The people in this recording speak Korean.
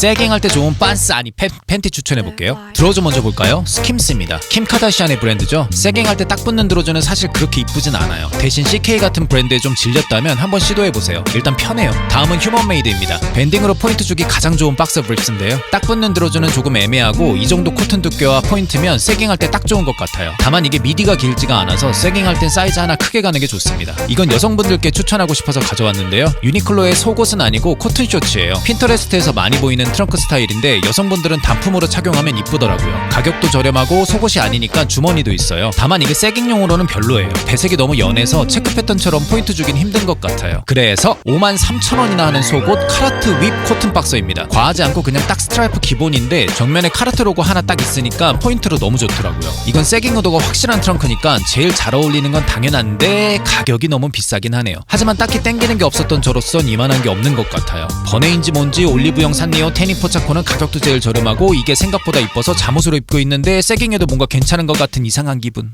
세깅할 때 좋은 빤스 아니 팬, 팬티 추천해 볼게요. 드로즈 먼저 볼까요? 스킴스입니다. 킴 카다시안의 브랜드죠. 세깅할 때 딱 붙는 드로즈는 사실 그렇게 이쁘진 않아요. 대신 CK 같은 브랜드에 좀 질렸다면 한번 시도해 보세요. 일단 편해요. 다음은 휴먼메이드입니다. 밴딩으로 포인트 주기 가장 좋은 박스 브립스인데요. 딱 붙는 드로즈는 조금 애매하고 이 정도 코튼 두께와 포인트면 세깅할 때 딱 좋은 것 같아요. 다만 이게 미디가 길지가 않아서 세깅할 땐 사이즈 하나 크게 가는 게 좋습니다. 이건 여성분들께 추천하고 싶어서 가져왔는데요. 유니클로의 속옷은 아니고 코튼 쇼츠예요. 핀터레스트에서 많이 보이는 트렁크 스타일인데 여성분들은 단품으로 착용하면 이쁘더라고요. 가격도 저렴하고 속옷이 아니니까 주머니도 있어요. 다만 이게 세깅용으로는 별로예요. 배색이 너무 연해서 체크 패턴처럼 포인트 주긴 힘든 것 같아요. 그래서 53,000원이나 하는 속옷 카라트 윕 코튼 박스입니다. 과하지 않고 그냥 딱 스트라이프 기본인데 정면에 카라트 로고 하나 딱 있으니까 포인트로 너무 좋더라고요. 이건 세깅 의도가 확실한 트렁크니까 제일 잘 어울리는 건 당연한데 가격이 너무 비싸긴 하네요. 하지만 딱히 땡기는 게 없었던 저로선 이만한 게 없는 것 같아요. 버네인지 뭔지 올리브영 산리오 테니 포차코는 가격도 제일 저렴하고 이게 생각보다 이뻐서 잠옷으로 입고 있는데 세깅에도 뭔가 괜찮은 것 같은 이상한 기분